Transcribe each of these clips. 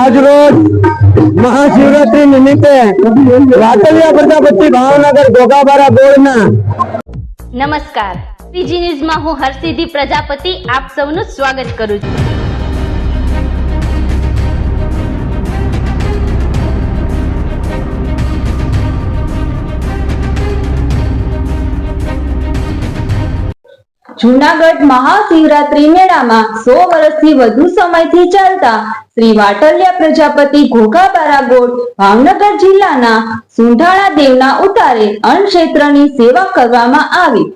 આજ રોજ મહાશિવરાત્રી નિમિત્તે વાતલિયા પ્રજાપતિ ભાવનગર ગોગાબારા બોર્ડના નમસ્કાર. પીજી ન્યૂઝમાં હું હરસિદ્ધિ પ્રજાપતિ. આપ સૌનું સ્વાગત કરું છું. જૂનાગઢ મહાશિવરાત્રી મેળામાં સો વર્ષથી વધુ સમયથી ચાલતા શ્રી વાટલિયા પ્રજાપતિ ઘોઘાબારા ગોળ ભાવનગર જિલ્લાના સુંઢાળા દેવના ઉતારે અન્ન ક્ષેત્રની સેવા કરવામાં આવી.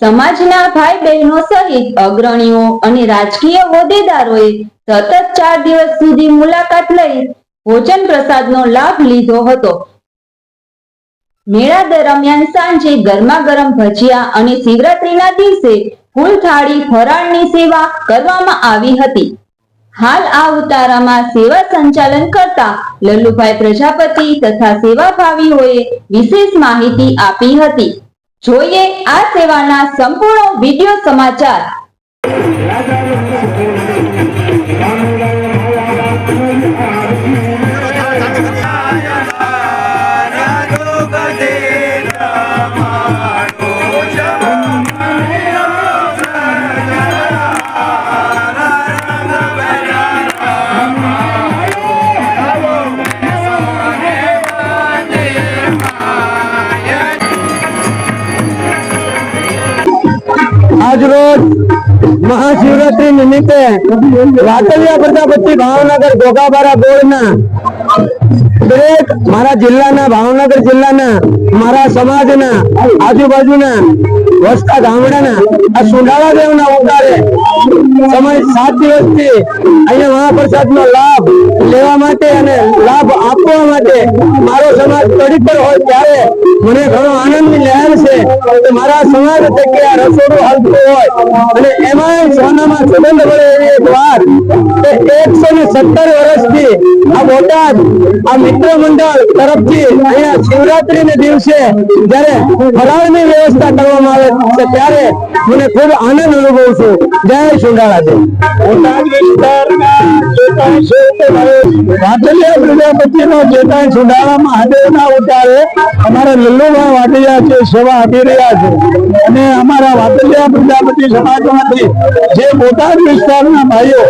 સમાજના ભાઈ બહેનો સહિત અગ્રણીઓ અને રાજકીય હોદ્દેદારોએ સતત ચાર દિવસ સુધી મુલાકાત લઈ ભોજન પ્રસાદનો લાભ લીધો હતો. મેળા દરમિયાન સાંજે ગરમા ગરમ ભજીયા અને શિવરાત્રીના દિવસે ફૂલ થાળી ફરાળની સેવા કરવામાં આવી હતી. હાલ આ ઉતારામાં સેવા સંચાલન કરતા લલ્લુભાઈ પ્રજાપતિ તથા સેવાભાવીઓએ વિશેષ માહિતી આપી હતી. જોઈએ આ સેવાના સંપૂર્ણ વિડિયો સમાચાર. આજ રોજ મહાશિવરાત્રી નિમિત્તે વાતલિયા પ્રજાપતિ ભાવનગર ગોગાબારા બોર્ડના દરેક મારા જિલ્લાના, ભાવનગર જિલ્લાના, મારા સમાજના, આજુબાજુના, વસતા ગામડાના, આ સુંઢાળા દેવના ઉતારે સમય સાત દિવસથી અહીંયા મહાપ્રસાદનો લાભ લેવા માટે અને લાભ આપવા માટે મારો સમાજ કડી પર હોય ત્યારે મને ઘણો આનંદની લહેર છે કે મારા સમાજ જગ્યા રસોડું હાલતું હોય. અને એમાં સોનામાં સુગંધ મળે એવી એક વાત કે એકસો ને સત્તર વર્ષથી આ બોટાદ આ મિત્ર મંડળ તરફથી અહીંયા શિવરાત્રી ને દિવસે જયારે ફરાળની વ્યવસ્થા કરવામાં આવે છે, ત્યારે મને ખૂબ આનંદ અનુભવું છું. જય સુંડાળા મહાદેવના ઉતારે અમારા લલ્લુભાઈ વાટિયા છે, સેવા આપી રહ્યા છે. અને અમારા વાટલિયા પ્રજાપતિ સમાજમાંથી જે બોટાદ વિસ્તારના ભાઈઓ,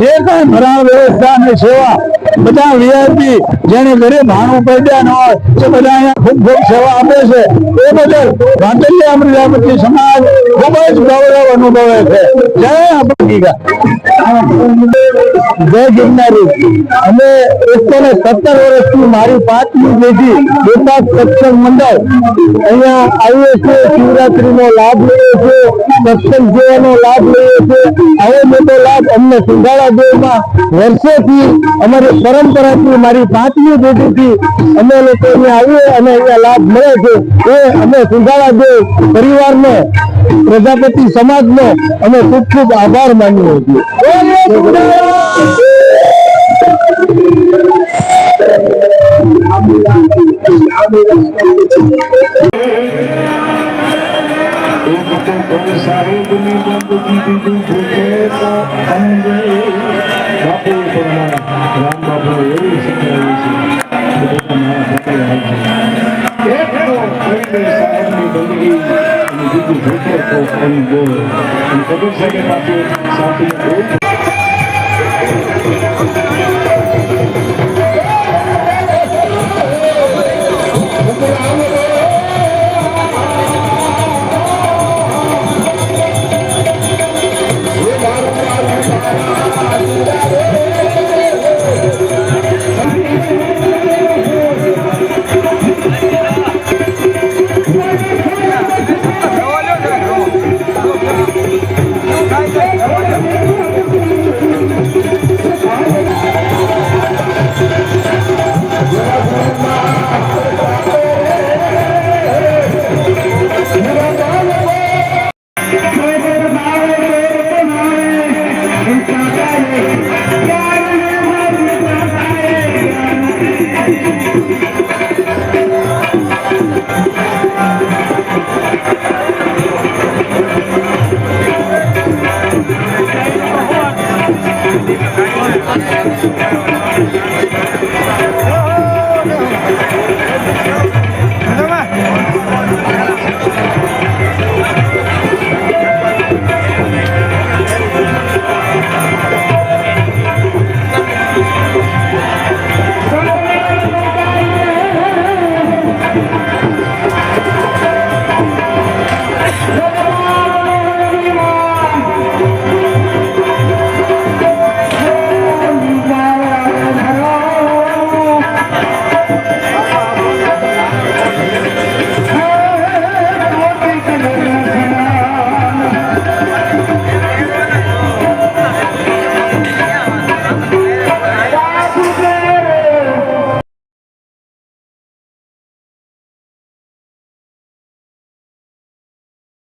જે કાંઈ ભરાણ વ્યવસ્થા અને સેવા, બધા વીઆઈપી જેને ઘરે ભાણું પડ્યા ન હોય, તે બધા અહીંયા ખૂબ ખૂબ સેવા આપે છે. એ બદલ વાટલિયા અમૃતાપતિ સમાજ ખૂબ જ ગૌરવ અનુભવે છે. જય આપણી જય ગિરનારી. અમે એકસો ને સત્તર વર્ષથી મારી પાંચમી પેઢી બોટાદ સત્સંગ મંડળ. અહીંયા આવીએ છીએ, શિવરાત્રીનો લાભ લઈએ છીએ, સત્સંગ સેવાનો લાભ લઈએ છીએ. આવો મોટો લાભ અમને સુંધાળા દેવમાં વર્ષોથી અમારી પરંપરાથી મારી પાંચમી પેઢીથી અમે લોકો અહીંયા આવીએ અને અહીંયા લાભ મળે છે. એ અમે સુંધાળા દેવ પરિવારનો, પ્રજાપતિ સમાજનો અમે ખૂબ ખૂબ આભાર માનીએ છીએ. believe in the people who care for and world. And for this second, I feel something good. down.